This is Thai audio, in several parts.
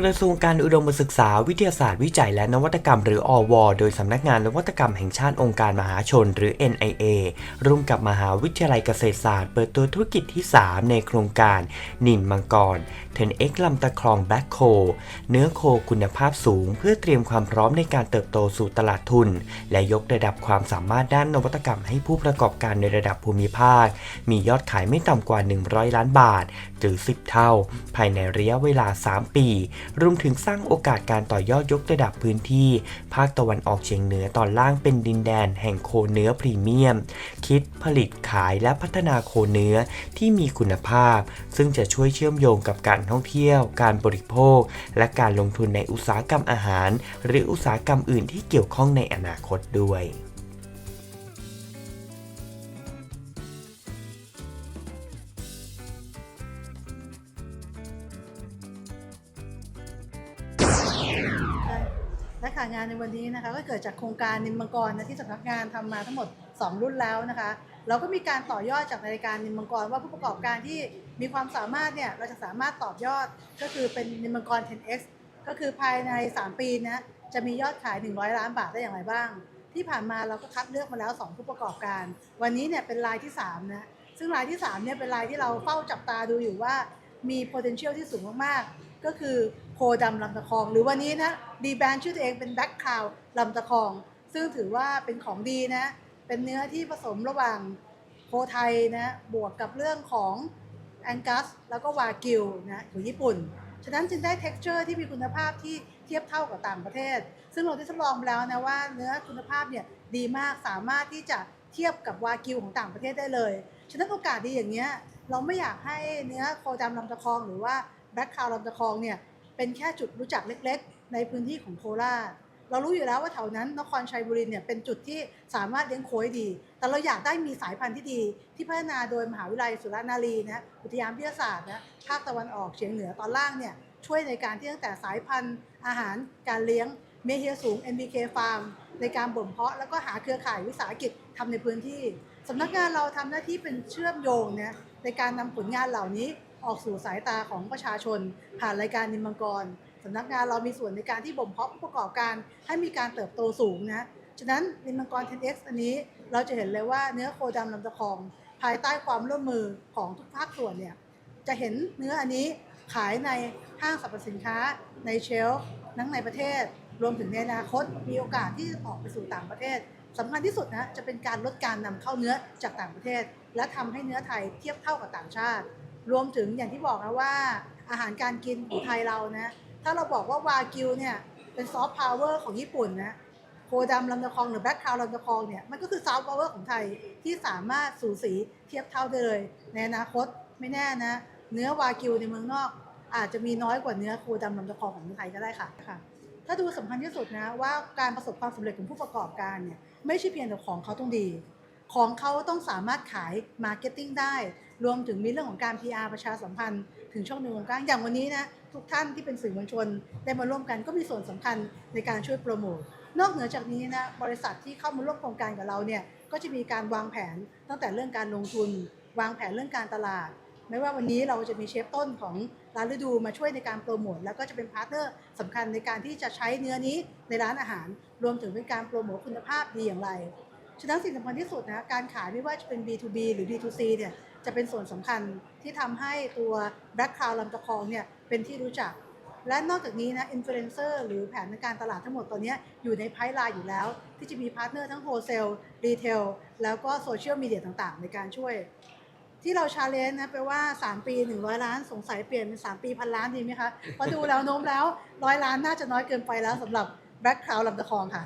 กระทรวงการอุดมศึกษาวิทยาศาสตร์วิจัยและนวัตกรรมหรืออว โดยสำนักงานนวัตกรรมแห่งชาติองค์การมหาชนหรือ NIA ร่วมกับมหาวิทยาลัยเกษตรศาสตร์ เปิดตัวธุรกิจที่ 3 ในโครงการ นินมังกรเทนเอ็กลำตะคลองแบ็คโค เนื้อโคคุณภาพสูง เพื่อเตรียมความพร้อมในการเติบโตสู่ตลาดทุน และยกระดับความสามารถด้านนวัตกรรมให้ผู้ประกอบการในระดับภูมิภาค มียอดขายไม่ต่ำกว่า 100 ล้านบาท หรือ 10 เท่า ภายในระยะเวลา 3 ปีรวมถึงสร้างโอกาสการต่อยอดยกระดับพื้นที่ ภาคตะวันออกเฉียงเหนือตอนล่างเป็นดินแดนแห่งโคเนื้อพรีเมียม คิดผลิตขายและพัฒนาโคเนื้อที่มีคุณภาพ ซึ่งจะช่วยเชื่อมโยงกับการท่องเที่ยว การบริโภค และการลงทุนในอุตสาหกรรมอาหาร หรืออุตสาหกรรมอื่นที่เกี่ยวข้องในอนาคตด้วย และค่ะงานในวันนี้นะคะก็เกิดจากโครงการนิมมังกรนะที่สำนักงานทำมาทั้งหมด 2 รุ่นแล้วนะคะ เราก็มีการต่อยอดจากรายการนิมมังกรว่าผู้ประกอบการที่มีความสามารถเนี่ยเราจะสามารถตอบยอดก็คือเป็นนิมมังกร 10x ก็คือภายใน 3 ปีนะจะมียอดขาย 100 ล้านบาทได้อย่างไรบ้าง ที่ผ่านมาเราก็คัดเลือกมาแล้ว 2 ผู้ประกอบการ วันนี้เนี่ยเป็นรายที่3นะซึ่งรายที่3เนี่ยเป็นรายที่เราเฝ้าจับตาดูอยู่ว่ามี potential ที่สูงมากๆ ก็คือ โคดำลำตะคอง หรือวันนี้นะดีแบรนด์ชื่อตัวเองเป็นแบ็คคาวลำตะคอง ซึ่งถือว่าเป็นของดีนะ เป็นเนื้อที่ผสมระหว่างโคไทยนะบวกกับเรื่องของแองกัสแล้วก็วากิวนะของญี่ปุ่น ฉะนั้นจึงได้ t e x t อร์ที่มีคุณภาพที่เทียบเท่ากับต่างประเทศ ซึ่งเราได้ทดลองแล้วนะว่าเนื้อคุณภาพเนี่ยดีมากสามารถที่จะเทียบกับวากิวของต่างประเทศได้เลย ฉะนั้นโอกาสดีอย่างเงี้ยเราไม่อยากให้เนื้อโคดำลำตะคอง หรือว่าแบ็คคาวลำตะคองเนี่ย เป็นแค่จุดรู้จักเล็กๆ ในพื้นที่ของโคราชเรารู้อยู่แล้วว่าแถวนั้นนครชัยบุรีเนี่ยเป็นจุดที่สามารถเลี้ยงโคได้ดี แต่เราอยากได้มีสายพันธุ์ที่ดี ที่พัฒนาโดยมหาวิทยาลัยสุรานารีนะอุทยานวิทยาศาสตร์นะภาคตะวันออกเฉียงเหนือตอนล่างเนี่ยช่วยในการที่ตั้งแต่สายพันธุ์อาหารการเลี้ยงเมเฮียสูง NBK Farm ในการบ่มเพาะแล้วก็หาเครือข่ายวิสาหกิจทำในพื้นที่สำนักงานเราทำหน้าที่เป็นเชื่อมโยงนะในการนำผลงานเหล่านี้ ออกสู่สายตาของประชาชน ผ่านรายการนิมมังกรสำนักงานเรามีส่วนในการที่บ่มเพาะผู้ประกอบการให้มีการเติบโตสูงนะฉะนั้นนิมมังกร 10x อันนี้เราจะเห็นเลยว่าเนื้อโคดำลำตะคอง ภายใต้ความร่วมมือของทุกภาคส่วนเนี่ยจะเห็นเนื้ออันนี้ขายในห้างสรรพสินค้าในเชลฟ์ทั้งในประเทศ รวมถึงในอนาคต มีโอกาสที่ออกไปสู่ต่างประเทศสำคัญที่สุดนะจะเป็นการลดการนำเข้าเนื้อจากต่างประเทศ และทำให้เนื้อไทยเทียบเท่ากับต่างชาติ รวมถึงอย่างที่บอกนะว่าอาหารการกินของไทยเรานะถ้าเราบอกว่าวากิวเนี่ยเป็นซอฟต์พาวเวอร์ของญี่ปุ่นนะโคดำลำตะคองหรือแบ็คคาวลำตะคองเนี่ยมันก็คือซอฟต์พาวเวอร์ของไทยที่สามารถสูสีเทียบเท่าได้เลย ในอนาคตไม่แน่นะ เนื้อวากิวในเมืองนอก อาจจะมีน้อยกว่าเนื้อโคดำลำตะคองของเมืองไทยก็ได้ค่ะค่ะ ถ้าดูสำคัญที่สุดนะว่าการประสบความสำเร็จของผู้ประกอบการเนี่ยไม่ใช่เพียงแต่ของเขาต้องดี ของเขาต้องสามารถขายมาร์เก็ตติ้งได้ รวมถึงมีเรื่องของการ PR ประชาสัมพันธ์ ถึงช่องในวงการอย่างวันนี้นะทุกท่านที่เป็นสื่อมวลชนได้มาร่วมกันก็มีส่วนสำคัญในการช่วยโปรโมทนอกเหนือจากนี้นะบริษัทที่เข้ามาร่วมโครงการกับเราเนี่ยก็จะมีการวางแผนตั้งแต่เรื่องการลงทุน วางแผนเรื่องการตลาดไม่ว่าวันนี้เราจะมีเชฟต้นของร้านฤดูมาช่วยในการโปรโมทแล้วก็จะเป็นพาร์ทเนอร์สำคัญในการที่จะใช้เนื้อนี้ในร้านอาหาร รวมถึงเป็นการโปรโมทคุณภาพดีอย่างไร ฉะนั้นสิ่งสำคัญที่สุดนะการขายไม่ว่าจะเป็น B2B หรือ B2C เนี่ยจะเป็นส่วนสำคัญที่ทำให้ตัว Black Cloud ลำตะคองเนี่ยเป็นที่รู้จัก และนอกจากนี้นะอินฟลูเอนเซอร์หรือแผนในการตลาดทั้งหมดตอนนี้อยู่ในไพ p ไลน์อยู่แล้ว ที่จะมีพาร์ทเนอร์ทั้งโฮเซลรีเทลแล้วก็โซเชียลมีเดียต่างๆ ในการช่วย ที่เราชาเลนจ์นะแปลว่า 3 ปี 100 ล้านสงสัยเปลี่ยนเป็น 3 ปีพันล้านดีไหมคะพราะดูแล้วโน้มแล้วร้อยล้านน่าจะน้อยเกินไปแล้วสำหรับ Black Cloud ลำตะคองค่ะ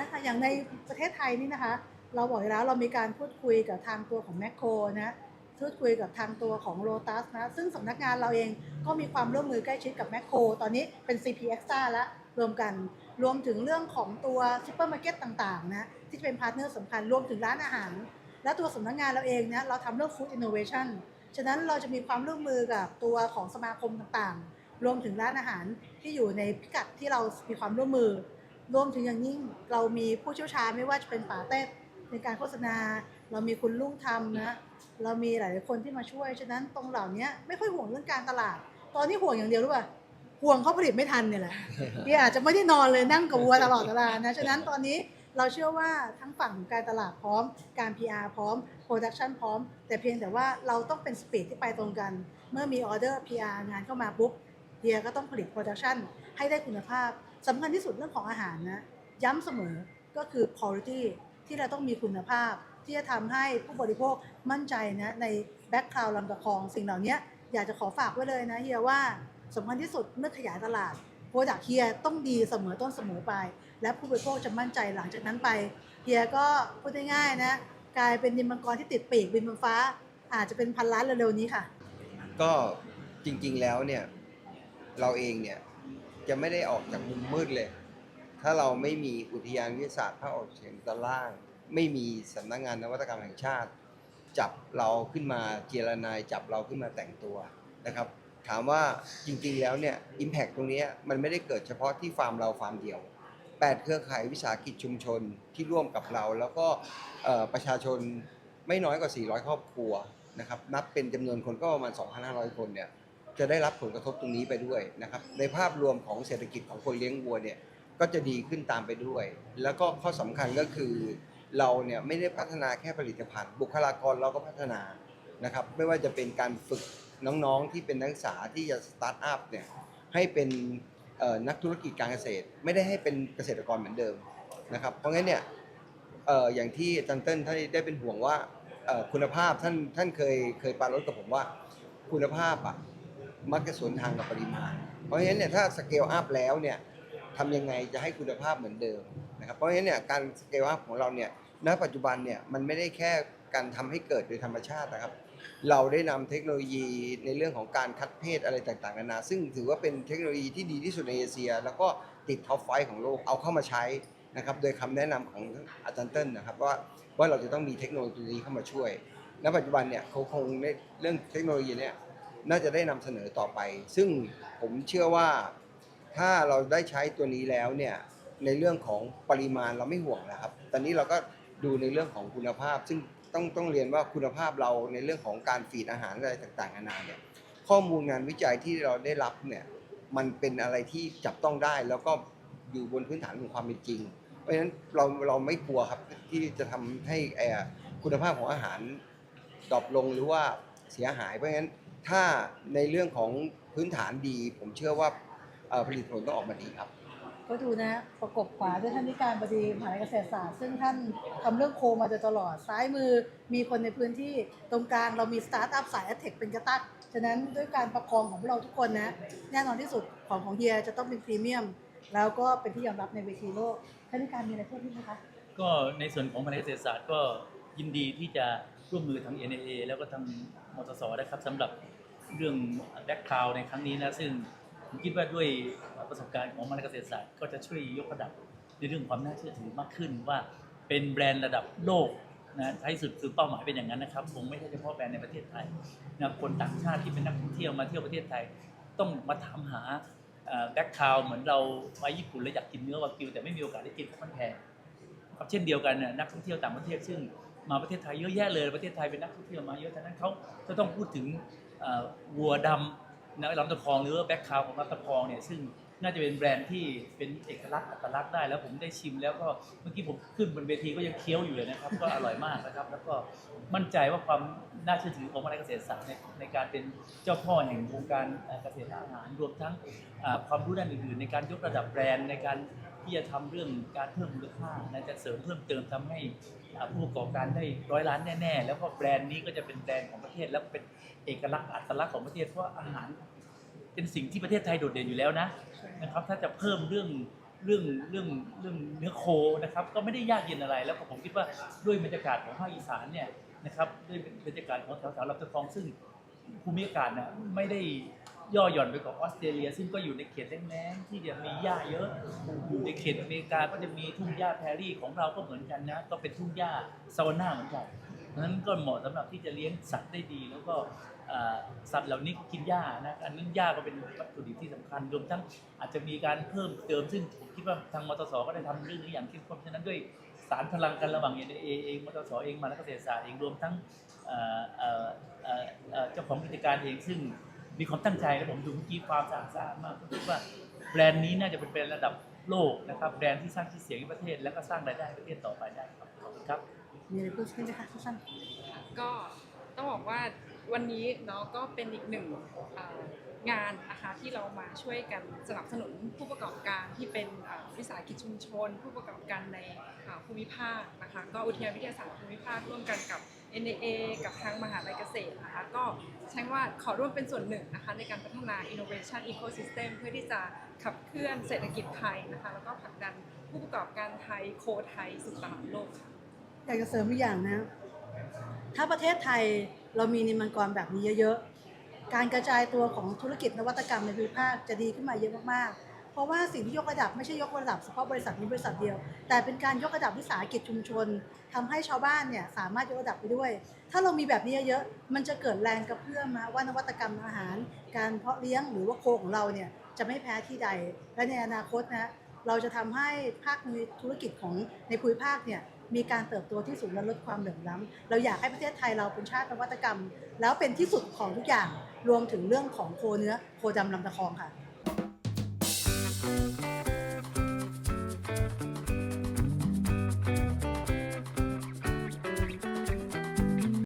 นะคะอย่างในประเทศไทยนี่นะคะ เราบอกอยแล้วเรามีการพูดคุยกับทางตัวของแมคโครนะพูดคุยกับทางตัวของโ o ตัสนะซึ่งสำนักงานเราเองก็มีความร่วมมือใกล้ชิดกับแมคโครตอนนี้เป็น CP Extra แล้วรวมกันรวมถึงเรื่องของตัวซูเปอร์มาร์เก็ตต่างๆนะที่จะเป็นพาร์ทเนอร์สำคัญรวมถึงร้านอาหาร และตัวสำนักงานเราเองนะเราทำเรื่อง Food Innovation ฉะนั้นเราจะมีความร่วมมือกับตัวของสมาคมต่างๆ รวมถึงร้านอาหารที่อยู่ในพิกัดที่เรามีความร่วมมือ รวมถึงอย่างยิ่งเรามีผู้เชี่ยวชาญไม่ว่าจะเป็นป่าเต้ในการโฆษณา เรามีคุณลุงทำนะเรามีหลายๆคนที่มาช่วยฉะนั้นตรงเหล่านี้ไม่ค่อยห่วงเรื่องการตลาด ตอนนี้ห่วงอย่างเดียวรู้ป่ะห่วงเขาผลิตไม่ทันเนี่ยแหละที่อาจจะไม่ได้นอนเลยนั่งกับวัวตลอดเวลานะฉะนั้นตอนนี้เราเชื่อว่าทั้งฝั่งของการตลาดพร้อม การ PR พร้อม Production พร้อม แต่เพียงแต่ว่าเราต้องเป็นสปีดที่ไปตรงกัน เมื่อมีออเดอร์ PR งานเข้ามาปุ๊บเฮียก็ต้องผลิต Production ให้ได้คุณภาพ สำคัญที่สุดเรื่องของอาหารนะย้ำเสมอก็คือ quality ที่เราต้องมีคุณภาพ ที่จะทำให้ผู้บริโภคมั่นใจนะในแบ็กคลาวลำตะคองสิ่งเหล่านี้อยากจะขอฝากไว้เลยนะเฮียว่าสำคัญที่สุดเมื่อขยายตลาดโปรดักเฮียต้องดีเสมอต้นเสมอปลายและผู้บริโภคจะมั่นใจหลังจากนั้นไปเฮียก็พูดง่ายๆนะกลายเป็นนิมมังกรที่ติดปีกบินบนฟ้า อาจจะเป็นพันล้านเร็วๆนี้ค่ะ ก็จริงๆแล้วเนี่ยเราเองเนี่ย จะไม่ได้ออกจากมุมมืดเลย ถ้าเราไม่มีอุทยานวิทยาศาสตร์ภาคออกเฉียงตะล่าง ไม่มีสำนักงานนวัตกรรมแห่งชาติ จับเราขึ้นมาเจรนายจับเราขึ้นมาแต่งตัวนะครับ ถามว่าจริงๆแล้วเนี่ยอิมแพ t ตรงนี้มันไม่ได้เกิดเฉพาะที่ฟาร์มเราฟาร์มเดียว8เครือข่ายวิสาหกิจชุมชนที่ร่วมกับเรา แล้วก็ประชาชนไม่น้อยกว่า 400 ครอบครัวนะครับนับเป็นจำนวนคนก็ประมาณ 2,500 คนเนี่ย จะได้รับผลกระทบตรงนี้ไปด้วยนะครับ ในภาพรวมของเศรษฐกิจของคนเลี้ยงวัวเนี่ยก็จะดีขึ้นตามไปด้วย แล้วก็ข้อสำคัญก็คือ เราเนี่ยไม่ได้พัฒนาแค่ผลิตภัณฑ์ บุคลากรเราก็พัฒนานะครับ ไม่ว่าจะเป็นการฝึกน้องๆที่เป็นนักศึกษาที่จะสตาร์ทอัพเนี่ยให้เป็นนักธุรกิจการเกษตร ไม่ได้ให้เป็นเกษตรกรเหมือนเดิมนะครับ เพราะงั้นเนี่ยอย่างที่จันเติ้ลท่านได้เป็นห่วงว่าคุณภาพท่านท่านเคยเคยปรารถกับผมว่าคุณภาพอะ มักจะสวนทางกับปริมาณ เพราะฉะนั้นเนี่ยถ้าสเกลอัพแล้วเนี่ยทำยังไงจะให้คุณภาพเหมือนเดิมนะครับเพราะฉะนั้นเนี่ยการสเกลอัพของเราเนี่ยณปัจจุบันเนี่ยมันไม่ได้แค่การทำให้เกิดโดยธรรมชาตินะครับ เราได้นำเทคโนโลยีในเรื่องของการคัดเพศอะไรต่างๆนานาซึ่งถือว่าเป็นเทคโนโลยีที่ดีที่สุดในเอเชีย แล้วก็ติดท็อปไฟของโลกเอาเข้ามาใช้นะครับโดยคำแนะนำของอาจารย์เติ้ลนะครับว่าว่าเราจะต้องมีเทคโนโลยีเข้ามาช่วย ณปัจจุบันเนี่ยเขาคงในเรื่องเทคโนโลยีเนี่ย น่าจะได้นำเสนอต่อไป ซึ่งผมเชื่อว่าถ้าเราได้ใช้ตัวนี้แล้วเนี่ยในเรื่องของปริมาณเราไม่ห่วงนะครับ ตอนนี้เราก็ดูในเรื่องของคุณภาพ ซึ่งต้องต้องเรียนว่าคุณภาพเราในเรื่องของการฟีดอาหารอะไรต่างๆนานาเนี่ยข้อมูลงานวิจัยที่เราได้รับเนี่ยมันเป็นอะไรที่จับต้องได้แล้วก็อยู่บนพื้นฐานของความเป็นจริง เพราะฉะนั้นเราเราไม่กลัวครับที่จะทำให้เอ่อคุณภาพของอาหารดรอปลงหรือว่าเสียหายเพราะฉะนั้น ถ้าในเรื่องของพื้นฐานดี ผมเชื่อว่าเอ่อผลิตผลต้องออกมาดีครับ ก็ดูนะประกบขวาด้วยท่านนิการบดีมหาวิทยาลัยเกษตรศาสตร์ ซึ่งท่านทำเรื่องโคมาโดยตลอดซ้ายมือมีคนในพื้นที่ตรงกลางเรามีสตาร์ทอัพสายแอดเทคเป็นกระตักฉะนั้นด้วยการประคองของพวกเราทุกคนนะ แน่นอนที่สุดของของเฮียจะต้องเป็นพรีเมียม แล้วก็เป็นที่ยอมรับในเวทีโลกท่านนิการมีอะไรเพิ่มไหมคะก็ในส่วนของมหาวิทยาลัยเกษตรศาสตร์ก็ ยินดีที่จะร่วมมือทาง NAA แล้วก็ทางมทสนะครับสำหรับเรื่องแบ็กคาวในครั้งนี้นะซึ่งผมคิดว่าด้วยประสบการณ์ของมหาเกษตรศาสตร์ก็จะช่วยยกระดับในเรื่องความน่าเชื่อถือมากขึ้นว่าเป็นแบรนด์ระดับโลกนะท้ายสุดคือเป้าหมายเป็นอย่างนั้นนะครับคงไม่ใช่เฉพาะแบรนด์ในประเทศไทยนะคนต่างชาติที่เป็นนักท่องเที่ยวมาเที่ยวประเทศไทย ต้องมาถามหาแบ็กคาวเหมือนเราไปญี่ปุ่นแล้วอยากกินเนื้อวากิวแต่ไม่มีโอกาสได้กินเพราะมันแพงครับเช่นเดียวกันนักท่องเที่ยวต่างประเทศซึ่ง มาประเทศไทยเยอะแยะเลย ประเทศไทยเป็นนักท่องเที่ยวมาเยอะฉะนั้นเขาจะต้องพูดถึงวัวดำนะลำตะคองหรือว่าแบ็คคาวของลำตะคองเนี่ยซึ่งน่าจะเป็นแบรนด์ที่เป็นเอกลักษณ์อัตลักษณ์ได้แล้วผมได้ชิมแล้วก็เมื่อกี้ผมขึ้นบนเวทีก็ยังเคี้ยวอยู่เลยนะครับ ก็อร่อยมากนะครับ แล้วก็มั่นใจว่าความน่าเชื่อถือของมาวิทยาลัยเกษตรศาสตร์ในในการเป็นเจ้าพ่อแห่งวงการเกษตรอาหารรวมทั้งความรู้ด้านอื่นๆ ในการยกระดับแบรนด์ในการที่จะทำเรื่องการเพิ่มมูลค่านะจะเสริมเพิ่มเติมทำให้ ผู้ประกอบการได้ร้อยล้านแน่ๆ แล้วก็แบรนด์นี้ก็จะเป็นแบรนด์ของประเทศแล้วเป็นเอกลักษณ์อัตลักษณ์ของประเทศเพราะอาหารเป็นสิ่งที่ประเทศไทยโดดเด่นอยู่แล้วนะนะครับ ถ้าจะเพิ่มเรื่องเรื่องเรื่องเรื่องเนื้อโคนะครับ ก็ไม่ได้ยากเย็นอะไร แล้วก็ผมคิดว่าด้วยบรรยากาศของภาคอีสานเนี่ยนะครับด้วยบรรยากาศของแถวๆลำตะคองซึ่งภูมิอากาศเนี่ยไม่ได้ ย่อหย่อนไปกว่าออสเตรเลีย ซึ่งก็อยู่ในเขตแล้งๆที่จะมีหญ้าเยอะ อยู่ในเขตอเมริกาก็จะมีทุ่งหญ้าแพรรี่ของเราก็เหมือนกันนะ ก็เป็นทุ่งหญ้าซาวน่าเหมือนกันเพราะฉะนั้นก็เหมาะสำหรับที่จะเลี้ยงสัตว์ได้ดี แล้วก็สัตว์เหล่านี้กินหญ้านะอันนั้นหญ้าก็เป็นวัตถุดิบที่สำคัญรวมทั้งอาจจะมีการเพิ่มเติมซึ่งผมคิดว่าทางมตสก็ได้ทำเรื่องนี้อย่างเข้มข้นฉะนั้นด้วยสารพลังกันระหว่าง NIA เองมตสเองมาแล้วก็เกษตรศาสตร์เองรวมทั้งเจ้าของกิจการเองซึ่ง มีความตั้งใจและผมดูเมื่อกี้ความสะอาดสะอาดมากผมคิดว่าแบรนด์นี้น่าจะเป็นแบรนด์ระดับโลกนะครับ แบรนด์ที่สร้างชื่อเสียงให้ประเทศ แล้วก็สร้างรายได้ให้ประเทศต่อไปได้ครับขอบคุณครับมีอะไรพูดขึ้นไหมคะสั้นก็ต้องบอกว่าวันนี้เนาะก็เป็นอีกหนึ่งเอ่อ งานนะคะที่เรามาช่วยกันสนับสนุนผู้ประกอบการที่เป็นวิสาหกิจชุมชน ผู้ประกอบการในภูมิภาคนะคะก็อุทยานวิทยาศาสตร์ภูมิภาคร่วมกันกับ NAA กับทางมหาลัยเกษตรนะคะก็ใช้ว่าขอร่วมเป็นส่วนหนึ่งนะคะในการพัฒนา innovation ecosystem เพื่อที่จะขับเคลื่อนเศรษฐกิจไทยนะคะแล้วก็ผลักดันผู้ประกอบการไทยโคไทยสู่ตลาดโลกค่ะอยากจะเสริมอีกอย่างนะ ถ้าประเทศไทยเรามีนิมมังกรแบบนี้เยอะๆ การกระจายตัวของธุรกิจนวัตกรรมในภูมิภาคจะดีขึ้นมาเยอะมากๆ เพราะว่าสิ่งที่ยกระดับไม่ใช่ยกระดับเฉพาะบริษัทนี้บริษัทเดียว แต่เป็นการยกระดับวิสาหกิจชุมชนทำให้ชาวบ้านเนี่ยสามารถยกระดับไปด้วย ถ้าเรามีแบบนี้เยอะๆมันจะเกิดแรงกระเพื่อมมาว่านวัตกรรมอาหาร การเพาะเลี้ยงหรือว่าโคของเราเนี่ยจะไม่แพ้ที่ใด และในอนาคตนะเราจะทำให้ภาคธุรกิจของในภูมิภาคเนี่ย มีการเติบโตที่สูงและลดความเหลื่อมล้ำเราอยากให้ประเทศไทยเราเป็นชาตินวัตกรรม แล้วเป็นที่สุดของทุกอย่างรวมถึงเรื่องของโคเนื้อโคดำลำตะคองค่ะ